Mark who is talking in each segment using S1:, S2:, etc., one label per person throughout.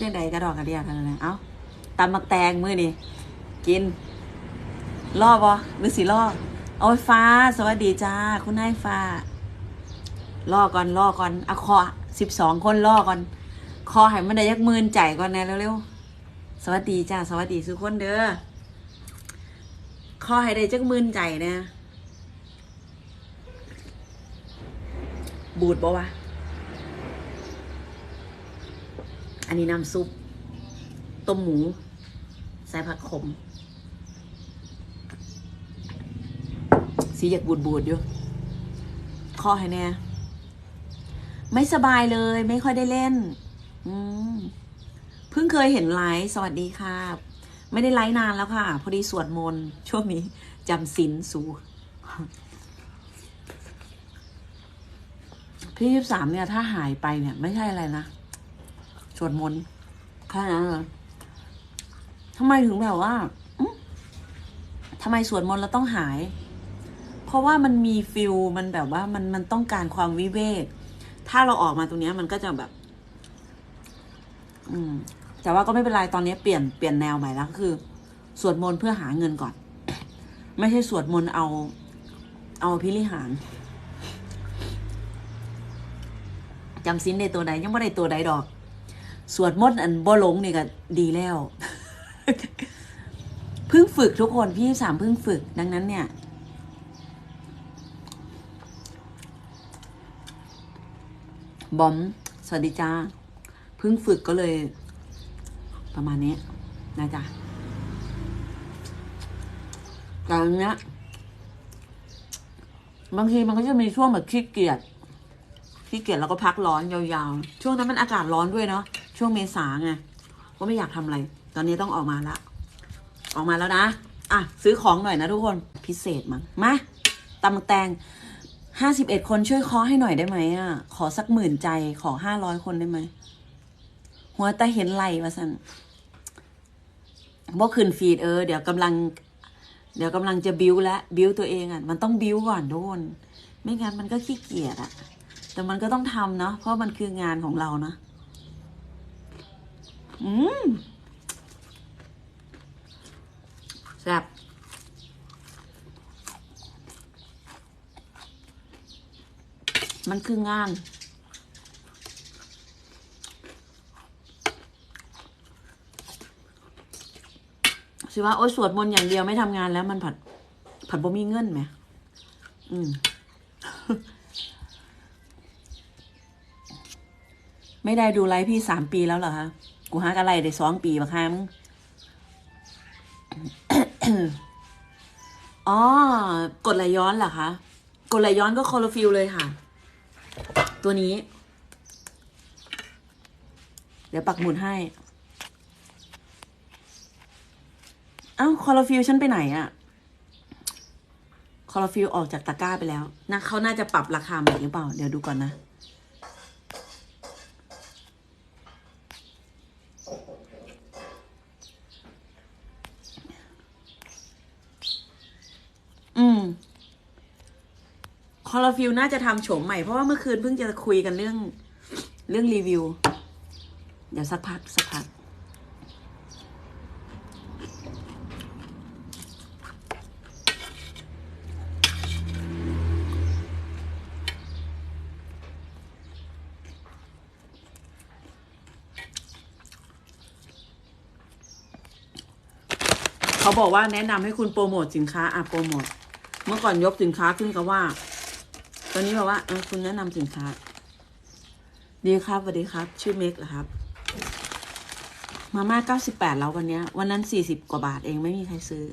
S1: จังใดกระดอกกระเดียเท่านั้นแหละเอ้าตำมักแตงมือนี่กินล่อบ่หรือสิล่อโอ้ยฟ้า สวัสดีจ้า คุณนายฟ้าล่อก่อนล่อก่อนอาคอสิบสองคนล่อก่อน คอให้มันได้ยักมื่นใจก่อนนะเร็วๆ สวัสดีจ้า สวัสดีทุกคนเด้อคอให้ได้จักมื่นใจนะ บูดบ่วะ อันนี้น้ำซุป ต้มหมู ใส่ผักขม สีอยากบูดบูดอยู่คอให้แน่ ไม่สบายเลย ไม่ค่อยได้เล่น อืมเพิ่งเคยเห็นไลฟ์สวัสดีค่ะ ไม่ได้ไลฟ์นานแล้วค่ะ พอดีสวดมนต์ช่วงนี้จำศีลสูพี่ยี่สามเนี่ย ถ้าหายไปเนี่ย ไม่ใช่อะไรนะ สวดมนต์แค่นั้นเลยทำไมถึงแบบว่าทำไมสวดมนต์แล้วต้องหาย เพราะว่ามันมีฟิลมันแบบว่ามันมันต้องการความวิเวก ถ้าเราออกมาตรงนี้มันก็จะแบบ อืม แต่ว่าก็ไม่เป็นไรตอนนี้เปลี่ยนเปลี่ยนแนวใหม่แล้วคือ สวดมนต์เพื่อหาเงินก่อน ไม่ใช่สวดมนต์เอา เอาพิริหารจำสินในตัวใดยังไม่ได้ตัวใดดอก สวดมนต์อันบ่หลงนี่ก็ดีแล้วเพิ่งฝึกทุกคนพี่สามเพิ่งฝึกดังนั้นเนี่ย บอม สวัสดีจ้าเพิ่งฝึกก็เลย ประมาณนี้นะจ๊ะแต่อันนี้บางทีมันก็จะมีช่วงแบบขี้เกียจขี้เกียจแล้วก็พักร้อนยาวๆ ช่วงนั้นมันอากาศร้อนด้วยเนาะ ช่วงเมษาไงก็ไม่อยากทำอะไร ตอนนี้ต้องออกมาละออกมาแล้วนะอะซื้อของหน่อยนะทุกคนพิเศษมั้งมาตำแตงห้าสิบเอ็ดคนช่วยเคาะให้หน่อยได้ไหมอะ ขอสักหมื่นใจขอห้าร้อยคนได้ไหม หัวแต่เห็นไหลว่าสันบ่ขึ้นฟีดเออ เดี๋ยวกำลัง เดี๋ยวกำลังจะบิวและบิวตัวเองอะ มันต้องบิวก่อนทุกคน ไม่งั้นมันก็ขี้เกียจอะ แต่มันก็ต้องทำเนาะเพราะมันคืองานของเรานะ อืมแซ่บมันคืองาน สิว่า โอ้ยสวดมนต์อย่างเดียวไม่ทำงานแล้วมันผัด ผัดบ่มีเงินไหม อืม ไม่ได้ดูไลฟ์พี่สามปีแล้วเหรอคะ กูหากอะไรได้สองปีบักฮามงอ๋อกดไหลย้อนเหรอคะ กดไหลย้อนก็คอร์ฟิลเลยค่ะ ตัวนี้ เดี๋ยวปักหมุดให้ เอ้าคอร์ฟิลฉันไปไหนอะคอร์ฟิลออกจากตะกร้าไปแล้วนะเขาน่าจะปรับราคาใหม่หรือเปล่า เดี๋ยวดูก่อนนะ อืม คอร์ฟิลน่าจะทำโฉมใหม่ เพราะว่าเมื่อคืนเพิ่งจะคุยกันเรื่องเรื่องรีวิว เดี๋ยวสักพักสักพักเขาบอกว่าแนะนำให้คุณโปรโมทสินค้าอะโปรโมท เมื่อก่อนยกสินค้าขึ้นก็ว่า ตอนนี้บอกว่าคุณแนะนำสินค้า ดีครับสวัสดีครับ ชื่อเมกเหรอครับ มาม่าเก้าสิบแปดแล้ววันนี้ วันนั้นสี่สิบกว่าบาทเองไม่มีใครซื้อ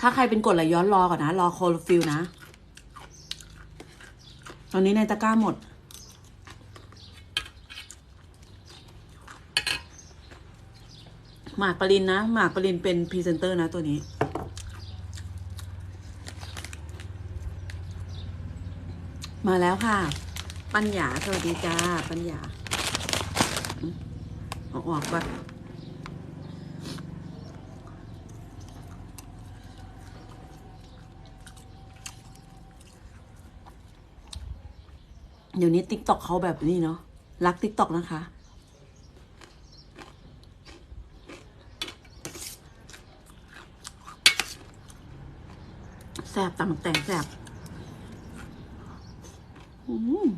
S1: ถ้าใครเป็นกดไหลย้อนรอก่อนนะ รอโคลฟิลนะ ตอนนี้ในตะกร้าหมด หมากปรินนะ หมากปรินเป็นพรีเซนเตอร์นะตัวนี้ มาแล้วค่ะ ปัญญาสวัสดีจ้า ปัญญาออาออกก่อนเดี๋ยวนี้ติ๊กต็อกเขาแบบนี้เนาะรักติ๊กต็อกนะคะ แสบตำแต่งแสบอืม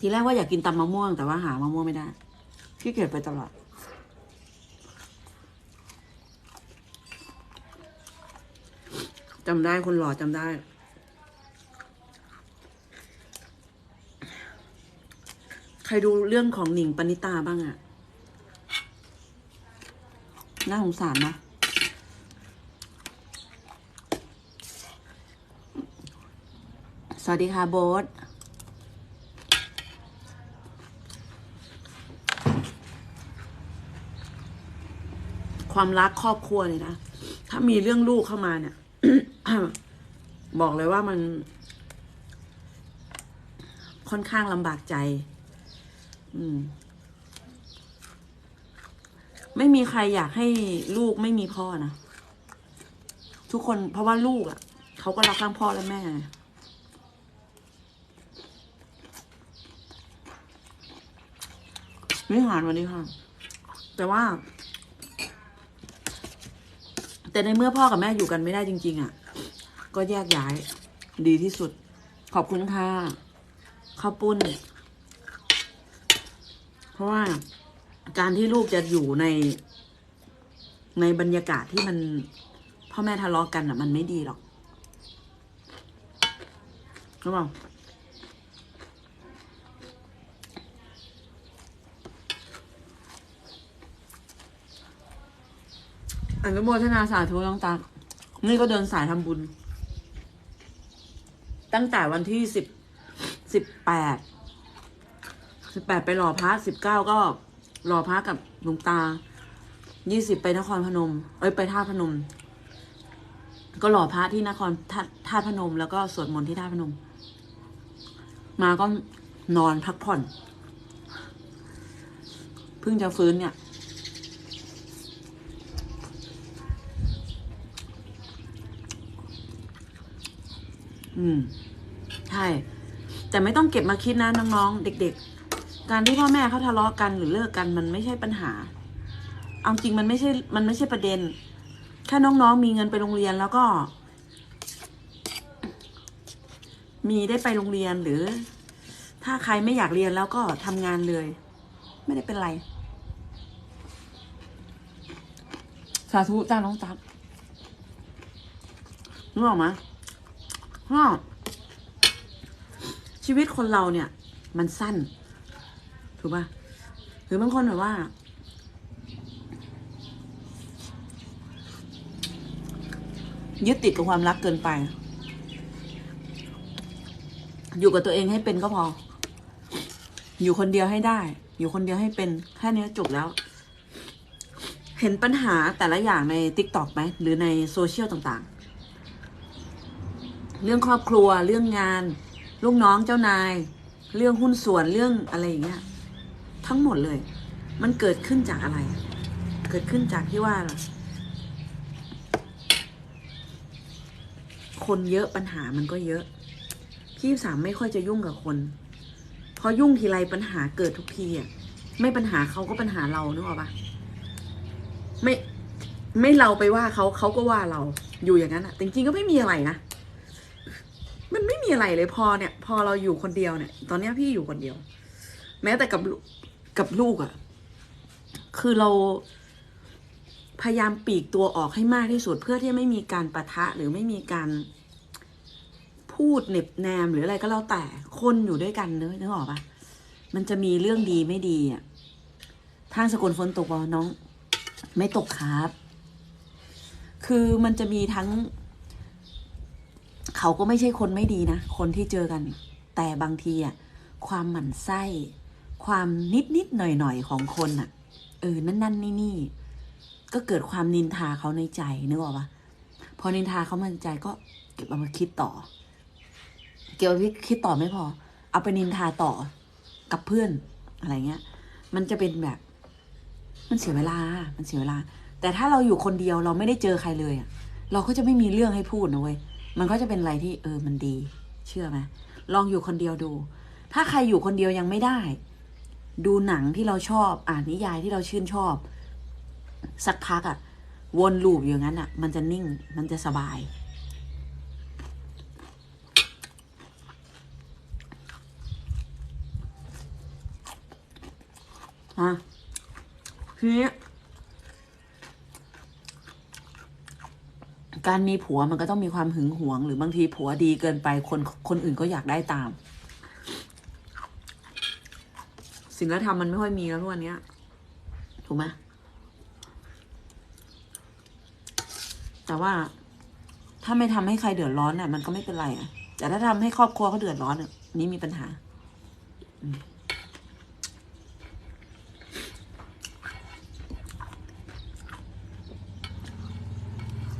S1: ทีแรกว่าอยากกินตำมะม่วงแต่ว่าหามะม่วงไม่ได้ขี้เกียจไปตลอดจำได้คนหล่อจำได้ ใครดูเรื่องของหนิงปณิตาบ้างอะ น่าสงสารนะสวัสดีค่ะโบ๊ทความรักครอบครัวเลยนะ ถ้ามีเรื่องลูกเข้ามาเนี่ย บอกเลยว่ามัน ค่อนข้างลำบากใจ อืม ไม่มีใครอยากให้ลูกไม่มีพ่อนะ ทุกคนเพราะว่าลูกอะ่ะเขาก็รักทั้งพ่อและแม่ไงวิหารวันนี้ค่ะ แต่ว่า แต่ในเมื่อพ่อกับแม่อยู่กันไม่ได้จริง ๆอะ ก็แยกย้าย ดีที่สุด ขอบคุณค่ะข้าวปุ้น เพราะว่า การที่ลูกจะอยู่ใน ในบรรยากาศที่มัน พ่อแม่ทะเลาะกันอะ มันไม่ดีหรอกรู้เปล่าอนุโมทนาสาธุน้องตัก นี่ก็เดินสายทำบุญ ตั้งแต่วันที่สิบสิบแปดสิบแปดไปหล่อพระสิบเก้าก็ หล่อพระกับหลวงตา ยี่สิบไปนครพนม เอ้ยไปท่าพนม ก็หล่อพระที่นครท่าท่าพนม แล้วก็สวดมนต์ที่ท่าพนม มาก็นอนพักผ่อน เพิ่งจะฟื้นเนี่ย อืม ใช่ แต่ไม่ต้องเก็บมาคิดนะน้องๆ เด็ก ๆ การที่พ่อแม่เขาทะเลาะกันหรือเลิกกันมันไม่ใช่ปัญหา เอาจริงมันไม่ใช่ มันไม่ใช่ประเด็นแค่น้องๆมีเงินไปโรงเรียนแล้วก็ มีได้ไปโรงเรียนหรือ ถ้าใครไม่อยากเรียนแล้วก็ทำงานเลย ไม่ได้เป็นไร สาธุจ้าน้องตั๊กนึกออกไหมฮะชีวิตคนเราเนี่ย มันสั้น ถูกป่ะหรือบางคนแบบว่า ยึดติดกับความรักเกินไป อยู่กับตัวเองให้เป็นก็พอ อยู่คนเดียวให้ได้ อยู่คนเดียวให้เป็นแค่นี้จบแล้ว เห็นปัญหาแต่ละอย่างใน t ิ k t o k ไหม หรือในโซเชียลต่างๆ เรื่องครอบครัวเรื่องงาน ลูกน้องเจ้านาย เรื่องหุ้นส่วนเรื่องอะไรอย่างเงี้ย ทั้งหมดเลย มันเกิดขึ้นจากอะไร เกิดขึ้นจากที่ว่า คนเยอะปัญหามันก็เยอะ พี่สามไม่ค่อยจะยุ่งกับคนพอยุ่งทีไรปัญหาเกิดทุกทีอะ ไม่ปัญหาเขาก็ปัญหาเรานึกออกปะไม่ไม่เราไปว่าเขาเขาก็ว่าเราอยู่อย่างนั้นอะ จริงๆก็ไม่มีอะไรนะมันไม่มีอะไรเลยพอเนี่ย พอเราอยู่คนเดียวเนี่ย ตอนเนี้ยพี่อยู่คนเดียว แม้แต่กับลู กับลูกอะ่ะ คือเราพยายามปีกตัวออกให้มากที่สุด เพื่อที่ไม่มีการประทะหรือไม่มีการพูดเหน็บแนมหรืออะไรก็แล้วแต่คนอยู่ด้วยกันเนอะนึกออกปะมันจะมีเรื่องดีไม่ดีอะทางสกลฝนตกบอน้อง ไม่ตกครับ คือมันจะมีทั้ง เขาก็ไม่ใช่คนไม่ดีนะ คนที่เจอกัน แต่บางทีอะความหมั่นไส้ ความนิดนิดหน่อยหน่อยของคนอะเออ นั่นนั่นนี่นี่ก็เกิดความนินทาเขาในใจนึกออกปะพอนินทาเขามาในใจก็เก็บเอามาคิดต่อ เกี่ยวกับคิดต่อไม่พอ เอาไปนินทาต่อกับเพื่อนอะไรเงี้ย มันจะเป็นแบบ มันเสียเวลา มันเสียเวลา แต่ถ้าเราอยู่คนเดียวเราไม่ได้เจอใครเลยอะเราก็จะไม่มีเรื่องให้พูดนะเว้ย มันก็จะเป็นอะไรที่เออมันดี เชื่อไหมลองอยู่คนเดียวดู ถ้าใครอยู่คนเดียวยังไม่ได้ ดูหนังที่เราชอบ อ่านนิยายที่เราชื่นชอบ สักพักอะวนลูปอย่างนั้นอะมันจะนิ่ง มันจะสบายฮะทีนี้การมีผัวมันก็ต้องมีความหึงหวง หรือบางทีผัวดีเกินไปคนคนอื่นก็อยากได้ตาม ศีลธรรมมันไม่ค่อยมีแล้วทุกวันนี้ถูกไหมแต่ว่าถ้าไม่ทำให้ใครเดือดร้อนน่ะ มันก็ไม่เป็นไรอะ แต่ถ้าทำให้ครอบครัวเขาเดือดร้อนอะนี่มีปัญหา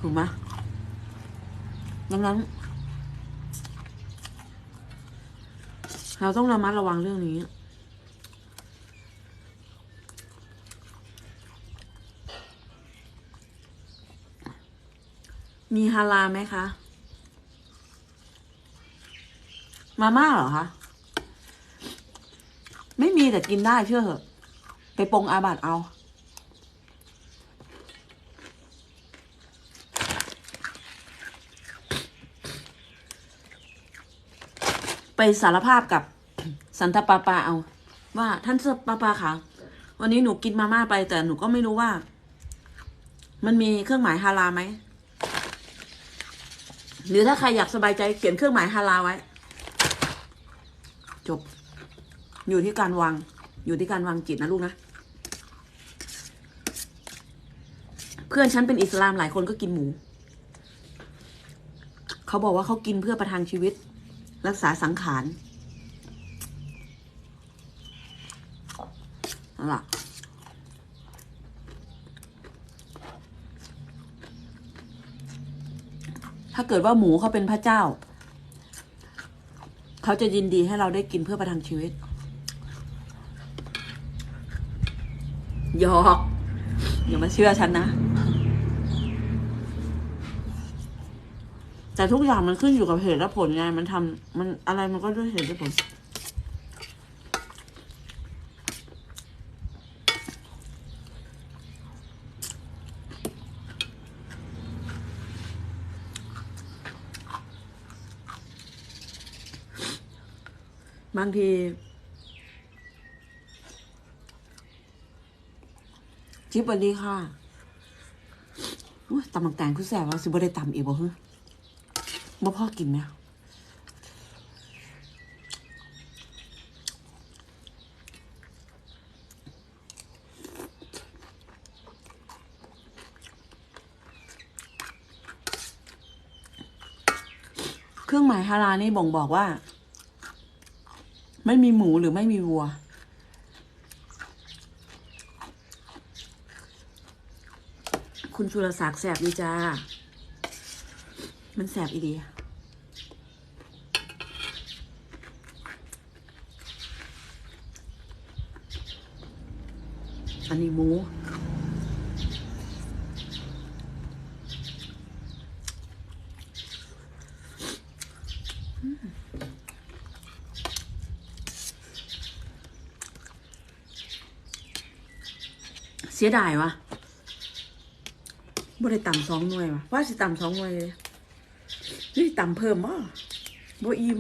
S1: ถูกไหมดังนั้น เราต้องระมัดระวังเรื่องนี้ มีฮาลาไหมคะ มาม่าเหรอคะ ไม่มีแต่กินได้เชื่อเถอะ ไปปรงอาบัตเอา ไปสารภาพกับสันตปาปาเอา ว่าท่านสันตปาปาคะวันนี้หนูกินมาม่าไปแต่หนูก็ไม่รู้ว่า มันมีเครื่องหมายฮาลาไหม หรือถ้าใครอยากสบายใจเขียนเครื่องหมายฮาลาไว้ จบ อยู่ที่การวาง อยู่ที่การวางจิตนะลูกนะ เพื่อนฉันเป็นอิสลามหลายคนก็กินหมู เขาบอกว่าเขากินเพื่อประทังชีวิต รักษาสังขารนั่นแหละ ถ้าเกิดว่าหมูเขาเป็นพระเจ้า เขาจะยินดีให้เราได้กินเพื่อประทังชีวิตหยอกอย่ามาเชื่อฉันนะ แต่ทุกอย่างมันขึ้นอยู่กับเหตุและผลไงมันทำมันอะไรมันก็ด้วยเหตุและผล บางทีจิ๊บสวัสดีค่ะตำบักแตงคือแสบว่าสิบ่ได้ตำอีกบ่ฮึบ่พ่อกินไหมเครื่องหมายฮาลานี่บ่งบอกว่า ไม่มีหมูหรือไม่มีวัว คุณชุลศักดิ์แสบดีจ้า มันแสบอีดีอันนี้หมู เสียดายวะบ่ได้ต่ำสองหน่วยวะว่าสิต่ำสองหน่วยเลยนี่ต่ำเพิ่มบ่บ่อิ่ม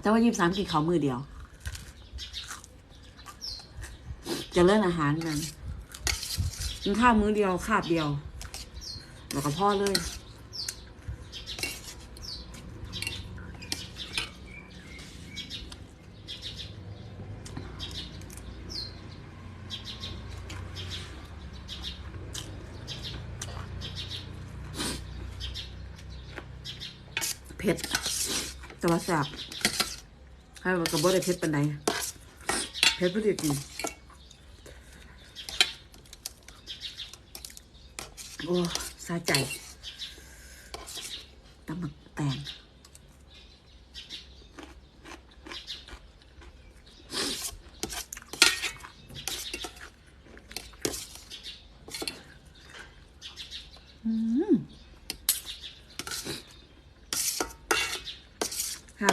S1: แต่ว่ายี่สามกินเขาวมือเดียว จะเลิ่นอาหารกันกินข้าวมื้อเดียวคาบเดียว แล้วก็พ่อเลย เผ็ดแต่ว่าแซ่บให้กับบ่ได้เผ็ดปานใดเผ็ดพอดีกินโอ้าใจตำบักแตงค่ะ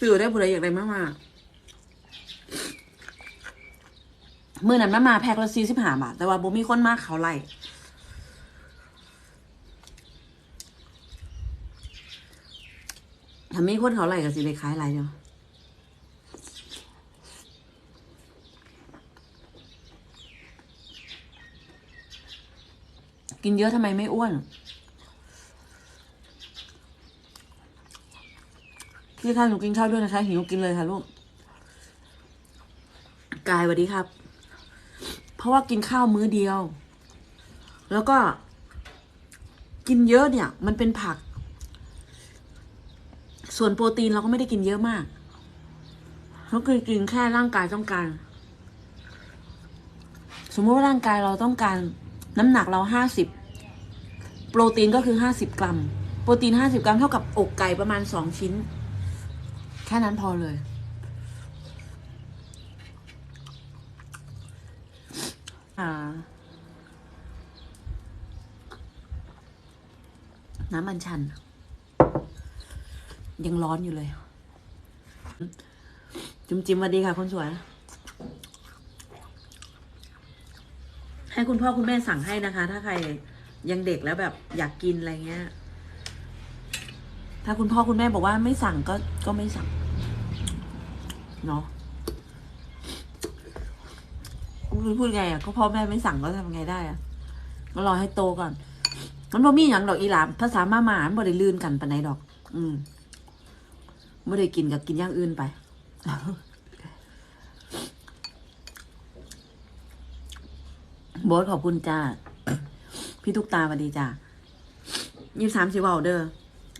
S1: ตื่นได้บุไรอยากได้มากๆ มื่อนั้นมามาแพ็คละสี่สิบห้าบาท แต่ว่าบ่มีคนมากเขาไล่ถ้ามีคนเขาไล่ก็สิได้ขายไรเนาะกินเยอะทำไมไม่อ้วน พี่คะหนูกินข้าวด้วยนะคะ หิวกินเลยค่ะลูก กายสวัสดีครับ ราะว่ากินข้าวมื้อเดียว แล้วก็ กินเยอะเนี่ย มันเป็นผัก ส่วนโปรตีนเราก็ไม่ได้กินเยอะมากเราคือกินแค่ร่างกายต้องการ สมมติว่าร่างกายเราต้องการ น้ำหนักเราห้าสิบโปรตีนก็คือห้าสิบกรัม โปรตีนห้าสิบกรัมเท่ากับอกไก่ประมาณสองชิ้น แค่นั้นพอเลย อ่าน้ำมันชัน ยังร้อนอยู่เลย จุมจิ้มสวัสดีค่ะคนสวย ให้คุณพ่อคุณแม่สั่งให้นะคะ ถ้าใครยังเด็กแล้วแบบอยากกินอะไรเงี้ย ถ้าคุณพ่อคุณแม่บอกว่าไม่สั่งก็ก็ไม่สั่ง เนาะ คุณพูดไงอะก็พ่อแม่ไม่สั่งก็ทำไงได้อะก็รอให้โตก่อนมันบ่มีอย่างดอกอีหลามภาษามาหมานบ่ได้ลื่นกันปานใดดอก อืมบ่ได้กินกับกินอย่างอื่นไปโบสขอบคุณจ้า พี่ทุกตาสวัสดีจ้ายี่สามสิบเอาเด้อ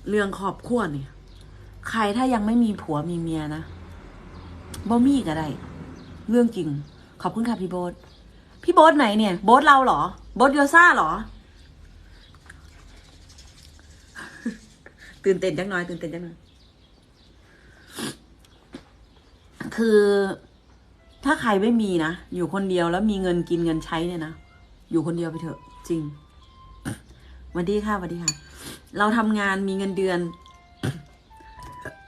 S1: เรื่องครอบครัวเนี่ย ใครถ้ายังไม่มีผัวมีเมียนะบ่มีก็ได้ เรื่องจริง ขอบคุณค่ะพี่โบ๊ทพี่โบ๊ทไหนเนี่ย โบ๊ทเราเหรอ โบ๊ทโยซ่าเหรอ ตื่นเต้นจังน้อย ตื่นเต้นจังน้อย คือถ้าใครไม่มีนะ อยู่คนเดียวแล้วมีเงินกินเงินใช้เนี่ยนะ อยู่คนเดียวไปเถอะ จริงวัสดีค่ะวัสดีค่ะ เราทำงานมีเงินเดือน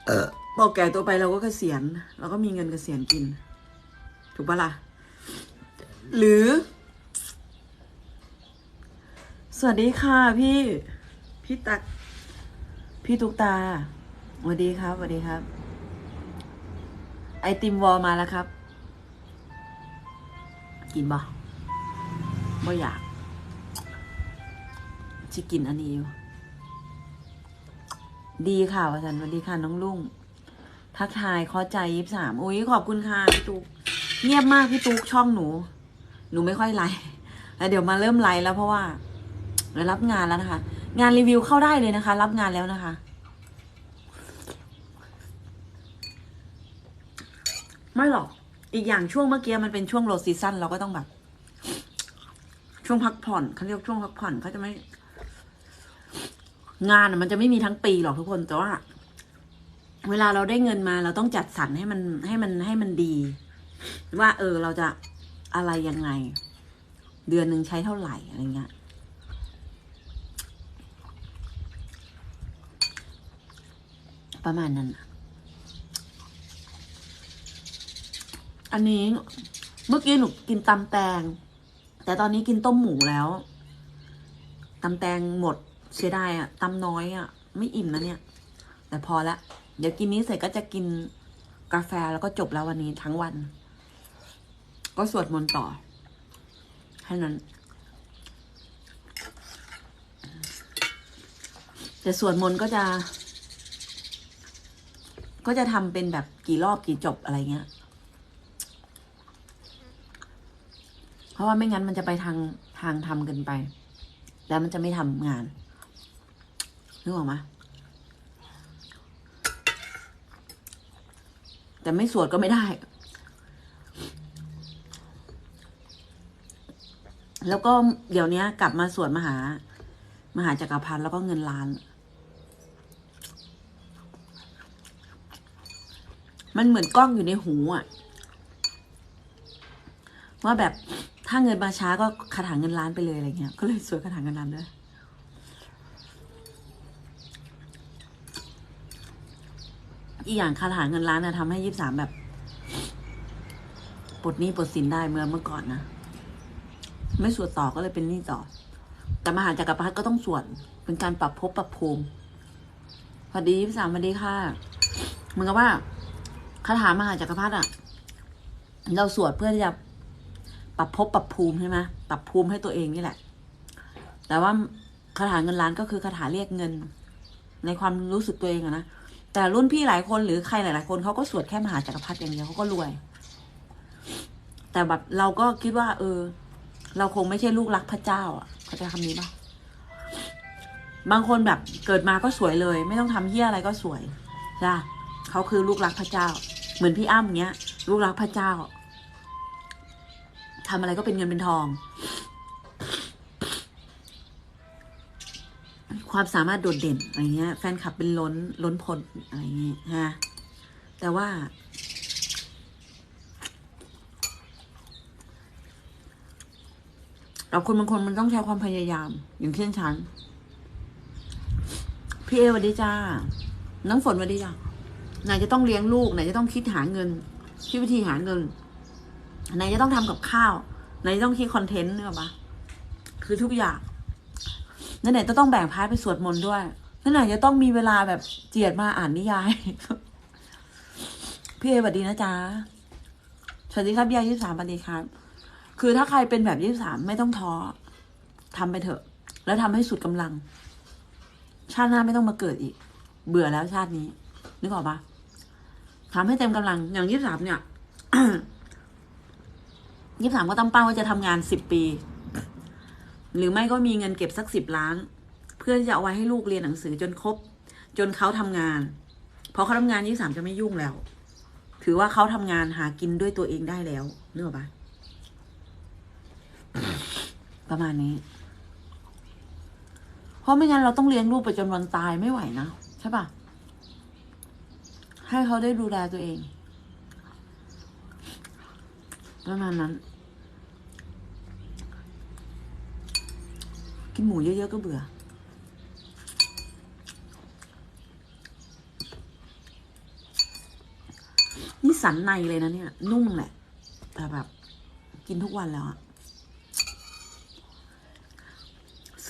S1: เออบอกแก่ตัวไปเราก็เกษียณเราก็มีเงินเกษียณกิน ถูกปะล่ะ หรือ สวัสดีค่ะพี่ พี่ตัก พี่ตุกตาสวัสดีครับสวัสดีครับ ไอติมวอลมาแล้วครับ กินบ่บ่อยากจะกินอันนี้อยู่ดีค่ะวสันต์สวัสดีค่ะน้องลุงทักทายขอใจยิบสามอุ้ยขอบคุณค่ะพี่ตุ๊กเงียบมากพี่ตุ๊กช่องหนู หนูไม่ค่อยไลฟ์แล้วเดี๋ยวมาเริ่มไลฟ์แล้วเพราะว่าเรารับงานแล้วนะคะ งานรีวิวเข้าได้เลยนะคะ รับงานแล้วนะคะ ไม่หรอก อีกอย่างช่วงเมื่อกี้มันเป็นช่วงโลซีซั่นเราก็ต้องแบบ ช่วงพักผ่อนเขาเรียกช่วงพักผ่อนเขาจะไม่ งานมันจะไม่มีทั้งปีหรอกทุกคนแต่ว่าเวลาเราได้เงินมาเราต้องจัดสรรให้มันให้มันให้มันดี ว่า เออเราจะ อะไรยังไง เดือนหนึ่งใช้เท่าไหร่อะไรเงี้ยประมาณนั้นน่ะอันนี้เมื่อกี้หนูกินตำแตง แต่ตอนนี้กินต้มหมูแล้วตำแตงหมดเสียดายอะตำน้อยอะไม่อิ่มนะเนี่ย แต่พอละ เดี๋ยวกินนี้เสร็จก็จะกินกาแฟแล้วก็จบแล้ววันนี้ทั้งวัน ก็สวดมนต์ต่อแค่นั้น แต่สวดมนต์ก็จะ ก็จะทำเป็นแบบกี่รอบกี่จบอะไรเงี้ย เพราะว่าไม่งั้นมันจะไปทางทางทำเกินไป แล้วมันจะไม่ทำงานนึกออกไหมแต่ไม่สวดก็ไม่ได้ แล้วก็เดี๋ยวนี้กลับมาสวดมหา มหาจักรพรรดิแล้วก็เงินล้าน มันเหมือนกล้องอยู่ในหูอะว่าแบบถ้าเงินมาช้าก็คาถาเงินล้านไปเลยอะไรเงี้ย ก็เลยสวดคาถาเงินล้านด้วยอีกอย่างคาถาเงินล้านนะทำให้ยี่สามแบบปลดหนี้ปลดสินได้เมื่อเมื่อก่อนนะ ไม่สวดต่อก็เลยเป็นหนี้ต่อ แต่มหาจักรพรรดิก็ต้องสวดเป็นการปรับภพปรับภูมิสวัสดีพี่สามสวัสดีค่ะเหมือนกับว่าคาถามหาจักรพรรดิอะเราสวดเพื่อที่จะปรับภพปรับภูมิใช่ไหมปรับภูมิให้ตัวเองนี่แหละ แต่ว่าคาถาเงินล้านก็คือคาถาเรียกเงิน ในความรู้สึกตัวเองอะนะแต่รุ่นพี่หลายคนหรือใครหลาย ๆ คนเขาก็สวดแค่มหาจักรพรรดิอย่างเดียวเขาก็รวย แต่แบบเราก็คิดว่า เออ เราคงไม่ใช่ลูกรักพระเจ้าอะเข้าใจคำนี้ปะบางคนแบบเกิดมาก็สวยเลย ไม่ต้องทำเหี้ยอะไรก็สวยจ้ะเขาคือลูกรักพระเจ้า เหมือนพี่อ้ำเงี้ย ลูกรักพระเจ้าทำอะไรก็เป็นเงินเป็นทอง ความสามารถโดดเด่นอะไรเงี้ย แฟนคลับเป็นล้นล้นพลอะไรเงี้ยฮะแต่ว่า เราคนบางคนมันต้องใช้ความพยายาม อย่างเช่นฉัน พี่เอวัสดีจ้า น้องฝนวัสดีจ้าไหนจะต้องเลี้ยงลูกไหนจะต้องคิดหาเงิน คิดวิธีหาเงินไหนจะต้องทำกับข้าวไหนจะต้องคิดคอนเทนต์เนี่ยปะคือทุกอย่างนั่นไหนจะต้องแบ่งพาร์ทไปสวดมนต์ด้วยนั่นไหนจะต้องมีเวลาแบบเจียดมาอ่านนิยาย พี่เอสวัสดีนะจ๊ะสวัสดีครับยายยี่สามสวัสดีครับ คือถ้าใครเป็นแบบยี่สามไม่ต้องท้อทำไปเถอะ แล้วทำให้สุดกำลัง ชาติหน้าไม่ต้องมาเกิดอีก เบื่อแล้วชาตินี้ นึกออกปะทำให้เต็มกำลัง อย่างยี่สามเนี่ยยี่สามก็ตั้งเป้าว่าจะทำงานสิบปี หรือไม่ก็มีเงินเก็บสักสิบล้าน เพื่อที่จะเอาไว้ให้ลูกเรียนหนังสือจนครบ จนเขาทำงานพอเขาทำงานยี่สามจะไม่ยุ่งแล้ว ถือว่าเขาทำงานหากินด้วยตัวเองได้แล้วนึกออกปะ ประมาณนี้ เพราะไม่งั้นเราต้องเลี้ยงลูกไปจนวันตายไม่ไหวนะ ใช่ปะให้เขาได้ดูแลตัวเองประมาณนั้น กินหมูเยอะๆก็เบื่อนี่สันในเลยนะเนี่ย นุ่มแหละ แต่แบบ กินทุกวันแล้วอะ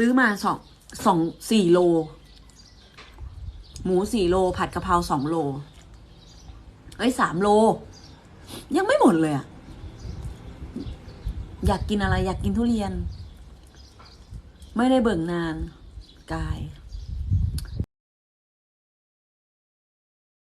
S1: ซื้อมาสองสองสี่โล หมูสี่โล ผัดกะเพราสองโล เอ้ยสามโล ยังไม่หมดเลยอะอยากกินอะไรอยากกินทุเรียน ไม่ได้เบิ่งนานกาย